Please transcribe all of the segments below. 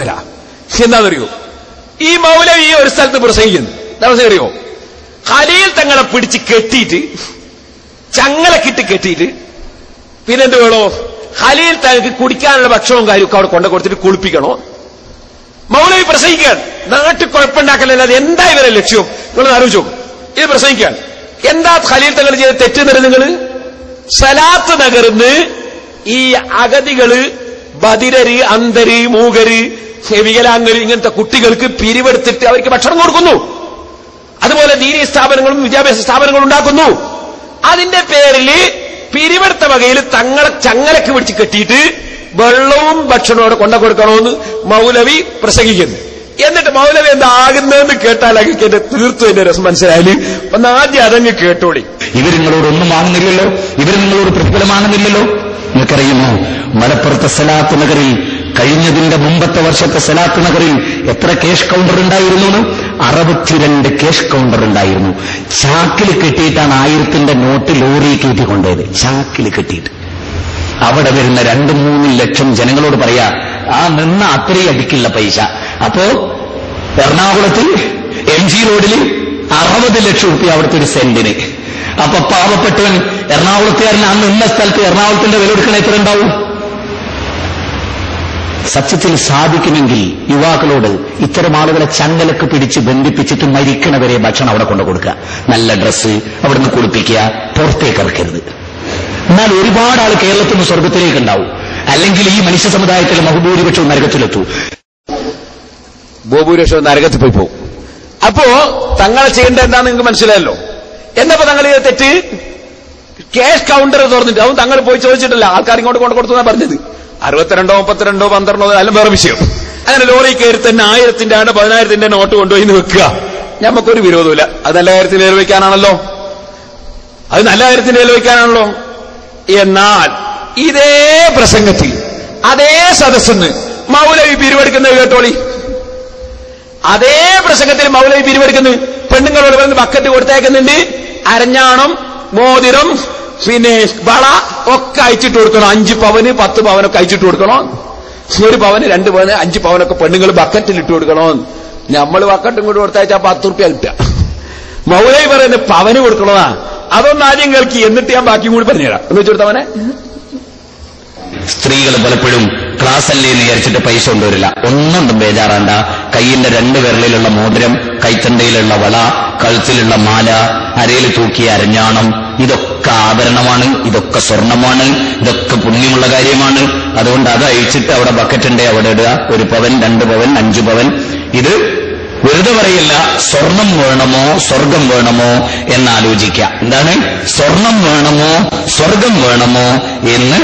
തരാ എന്താണെന്നറിയോ? ഈ മൗലവി ഒരു സ്ഥലത്ത് പ്രസംഗിക്കുന്നു. എന്താ അറിയോ? ഖലീൽ തങ്ങളെ പിടിച്ച് കെട്ടിയിട്ട് ചങ്ങലക്കിട്ട് കെട്ടിയിട്ട് പിന്നെന്ത് വേണോ? ഖലീൽ തങ്ങൾക്ക് കുടിക്കാനുള്ള ഭക്ഷണവും കാര്യമൊക്കെ അവിടെ കൊണ്ടു കൊടുത്തിട്ട് കുളിപ്പിക്കണോ? മൗലവി പ്രസംഗിക്കാൻ നാട്ടിൽ കുഴപ്പമുണ്ടാക്കലല്ല അത് എന്താ ഇവരെ ലക്ഷ്യം? നിങ്ങൾ ആലോചിച്ചു ഇത് പ്രസംഗിക്കാൻ എന്താ ഖലീൽ തങ്ങൾ ചെയ്ത് തെറ്റുന്നത് നിങ്ങൾ? സലാത്ത് നഗർന്ന് ഈ അഗതികൾ ബദിരര് അന്തര് മൂകര് വികലാംഗര് ഇങ്ങനത്തെ കുട്ടികൾക്ക് പിരിവെടുത്തിട്ട് അവർക്ക് ഭക്ഷണം കൊടുക്കുന്നു. അതുപോലെ ദീനീ സ്ഥാപനങ്ങളും വിദ്യാഭ്യാസ സ്ഥാപനങ്ങളും ഉണ്ടാക്കുന്നു. അതിന്റെ പേരിൽ പിരിവെടുത്ത വകയിൽ തങ്ങളെ ചങ്ങലക്ക് പിടിച്ച് കെട്ടിയിട്ട് വെള്ളവും ഭക്ഷണവും കൊണ്ട കൊടുക്കണമെന്ന് മൗലവി പ്രസംഗിക്കുന്നു. എന്നിട്ട് മൗലവി എന്താകുന്നതെന്ന് കേട്ടാൽ എനിക്ക് എന്റെ തീർത്തു എന്റെ രസം മനസ്സിലായാൽ ഒന്ന് ആദ്യം അതങ്ങ് കേട്ടോളി. ഇവർ നിങ്ങളോട് ഒന്നും വാങ്ങുന്നില്ലല്ലോ. ഇവർ നിങ്ങളോട് പ്രതിഫലം നിങ്ങൾക്കറിയുമോ? മലപ്പുറത്തെ സലാത്ത് നഗറിൽ കഴിഞ്ഞതിന്റെ മുമ്പത്തെ വർഷത്തെ സലാത്ത് നഗറിൽ എത്ര കേഷ് കൗണ്ടർ ഉണ്ടായിരുന്നു? അറുപത്തിരണ്ട് കേഷ് കൗണ്ടർ ഉണ്ടായിരുന്നു. ചാക്കിൽ കിട്ടിയിട്ടാണ് ആയിരത്തിന്റെ നോട്ട് ലോറി കയറ്റി കൊണ്ടുപോയത്. ചാക്കിൽ കിട്ടിയിട്ട്. അവിടെ വരുന്ന രണ്ട് മൂന്ന് ലക്ഷം ജനങ്ങളോട് പറയാ ആ നിന്ന അത്രയും അടിക്കുള്ള പൈസ. അപ്പോ എറണാകുളത്ത് എം ജി റോഡിൽ അറുപത് ലക്ഷം റുപ്യ അവിടുത്തെ ഒരു സെന്റിന്. അപ്പൊ പാവപ്പെട്ടവൻ എറണാകുളത്തുകാരൻ അന്ന് ഇന്ന സ്ഥലത്ത് എറണാകുളത്തിന്റെ വില എടുക്കണ എത്ര ഉണ്ടാവും? സത്യത്തിൽ സാധിക്കുമെങ്കിൽ യുവാക്കളോട് ഇത്തരം ആളുകളെ ചങ്ങലക്ക് പിടിച്ച് ബന്ധിപ്പിച്ചിട്ട് മരിക്കണവരെ ഭക്ഷണം അവിടെ കൊണ്ടു കൊടുക്കുക. നല്ല ഡ്രസ്സ് അവിടുന്ന് കുളിപ്പിക്കുക പുറത്തേക്ക് ഇറക്കരുത്. എന്നാൽ ഒരുപാട് ആൾ കേരളത്തിൽ നിന്ന് സ്വർഗത്തിലേക്ക് ഉണ്ടാവും. അല്ലെങ്കിൽ ഈ മനുഷ്യ സമുദായത്തിൽ ബഹുഭൂരിപക്ഷവും നരകത്തിലെത്തൂ. ഭൂഭൂരിപക്ഷം നരകത്തിൽ പോയി പോകും അപ്പോ തങ്ങളെ ചെയ്യേണ്ടത് എന്താണെന്ന് നിങ്ങൾക്ക് മനസ്സിലായല്ലോ? എന്നപ്പോ തങ്ങൾ ചെയ്ത തെറ്റ്? ക്യാഷ് കൗണ്ടർ തുറന്നിട്ട് അതും തങ്ങൾ പോയി ചോദിച്ചിട്ടില്ല ആൾക്കാർ ഇങ്ങോട്ട് കൊണ്ട് കൊടുത്തു പറഞ്ഞത്. അറുപത്തിരണ്ടോ മുപ്പത്തിരണ്ടോ പന്ത്രണ്ടോ അല്ല വേറെ വിഷയം. അങ്ങനെ ലോറി കയറി തന്നെ ആയിരത്തിന്റെ ആണ് പതിനായിരത്തിന്റെ നോട്ട് കൊണ്ടുപോയി വെക്കുക. ഞമ്മക്കൊരു വിരോധമില്ല അത് നല്ല കാര്യത്തിൽ നിലവിക്കാനാണല്ലോ അത് നല്ല കാര്യത്തിൽ നിലവിക്കാനാണല്ലോ എന്നാൽ ഇതേ പ്രസംഗത്തിൽ അതേ സദസ്സെന്ന് മൗലവി പിരിവെടുക്കുന്നത് കേട്ടോളി. അതേ പ്രസംഗത്തിൽ മൗലവി പിരിവെടുക്കുന്നത് പെണ്ണുങ്ങളോട് പറഞ്ഞ് ബക്കറ്റ് കൊടുത്തേക്കുന്നുണ്ട്. അരഞ്ഞാണം മോതിരം പിന്നെ വള ഒക്കെ അയച്ചിട്ട് കൊടുക്കണം. അഞ്ച് പവന് പത്ത് പവനൊക്കെ അയച്ചിട്ട് കൊടുക്കണം. ഒരു പവന് രണ്ട് പവന് അഞ്ച് പവനൊക്കെ പെണ്ണുങ്ങൾ ബക്കറ്റിൽ ഇട്ട് കൊടുക്കണം. നമ്മൾ ബക്കറ്റും കൂടി കൊടുത്തയച്ചാ പത്ത് റുപ്യ കിട്ടുക. മൗലൈ പറയുന്നത് പവന് കൊടുക്കണതാ. അതൊന്നും ആദ്യം കേൾക്കി. എന്നിട്ട് ഞാൻ ബാക്കി കൂടി പറഞ്ഞുതരാം. എന്ന് വെച്ചെടുത്തവനെ സ്ത്രീകൾ പലപ്പോഴും ക്ലാസ് അല്ലേ എന്ന് വിചാരിച്ചിട്ട് പൈസ കൊണ്ടുവരില്ല. ഒന്നും ബേജാറാണ്ട. കൈയിന്റെ രണ്ട് വിരലിലുള്ള മോതിരം കൈത്തണ്ടയിലുള്ള വള കഴുത്തിലുള്ള മാല അരയിൽ തൂക്കിയ അരഞ്ഞാണം ഇതൊക്കെ ആഭരണമാണ് ഇതൊക്കെ സ്വർണമാണ് ഇതൊക്കെ പുണ്യമുള്ള കാര്യമാണ്. അതുകൊണ്ട് അത് അഴിച്ചിട്ട് അവിടെ ബക്കറ്റുണ്ട് അവിടെ ഇടുക. ഒരു പവൻ രണ്ട് പവൻ അഞ്ചു പവൻ. ഇത് വെറുതെ പറയില്ല സ്വർണം വേണമോ സ്വർഗം വേണമോ എന്ന് ആലോചിക്കുക എന്താണ്? സ്വർണം വേണമോ സ്വർഗം വേണമോ എന്ന്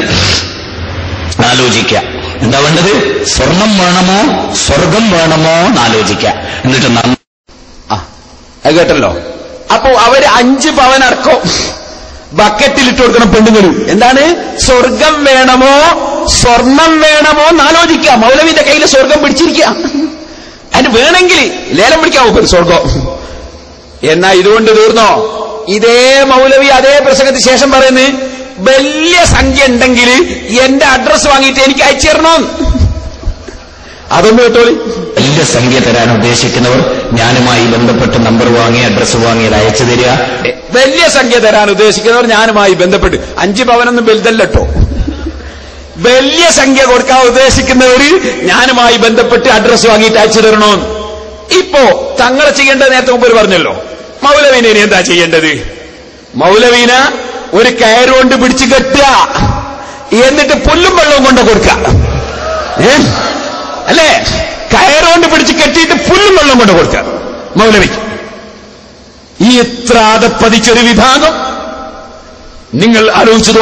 ആലോചിക്കുക. എന്താ വേണ്ടത്? സ്വർണം വേണമോ സ്വർഗം വേണമോ എന്ന് ആലോചിക്കുക എന്നിട്ട് നന്ദി. കേട്ടല്ലോ. അപ്പോ അവർ അഞ്ച് പവൻ അടക്കം ബക്കറ്റിൽ ഇട്ട് കൊടുക്കണം പെണ്ണുങ്ങളും. എന്താണ്? സ്വർഗം വേണമോ? സ്വർണം വേണമോ എന്ന് ആലോചിക്കുക മൗലവിന്റെ കയ്യിൽ സ്വർഗം പിടിച്ചിരിക്കുക. അതിന് വേണമെങ്കിൽ ലേലം പിടിക്കാവോ സ്വർഗം. എന്നാ ഇതുകൊണ്ട് തീർന്നോ? ഇതേ മൗലവി അതേ പ്രസംഗത്തിന് ശേഷം പറയുന്നത് വലിയ സംഖ്യ ഉണ്ടെങ്കിൽ എന്റെ അഡ്രസ് വാങ്ങിയിട്ട് എനിക്ക് അയച്ചു തരണം. അതൊന്നും കേട്ടോളി. വലിയ സംഖ്യ തരാൻ ഉദ്ദേശിക്കുന്നവർ ഞാനുമായി ബന്ധപ്പെട്ട് നമ്പർ വാങ്ങി അഡ്രസ് വാങ്ങി അയച്ചു തരിക. വലിയ സംഖ്യ തരാൻ ഉദ്ദേശിക്കുന്നവർ ഞാനുമായി ബന്ധപ്പെട്ട്. അഞ്ച് പവനൊന്നും വലുതല്ലോ വലിയ സംഖ്യ കൊടുക്കാൻ ഉദ്ദേശിക്കുന്നവർ ഞാനുമായി ബന്ധപ്പെട്ട് അഡ്രസ് വാങ്ങിയിട്ട് അയച്ചു തരണമെന്ന് ഇപ്പോ തങ്ങളെ ചെയ്യേണ്ടത് നേരത്തെ മുമ്പ് പറഞ്ഞല്ലോ. മൗലവീന ഇനി എന്താ ചെയ്യേണ്ടത്? മൗലവീന ഒരു കയറുകൊണ്ട് പിടിച്ചു കെട്ടുക. എന്നിട്ട് പുല്ലും വെള്ളവും കൊണ്ട് കൊടുക്കുക. ഏ? അല്ലേ? കയറുകൊണ്ട് പിടിച്ച് കെട്ടിയിട്ട് പുല്ലും വെള്ളം കൊണ്ട് കൊടുക്കുക. മൗലവിക്ക് അതപ്പതിച്ചൊരു വിഭാഗം. നിങ്ങൾ ആലോചിച്ചു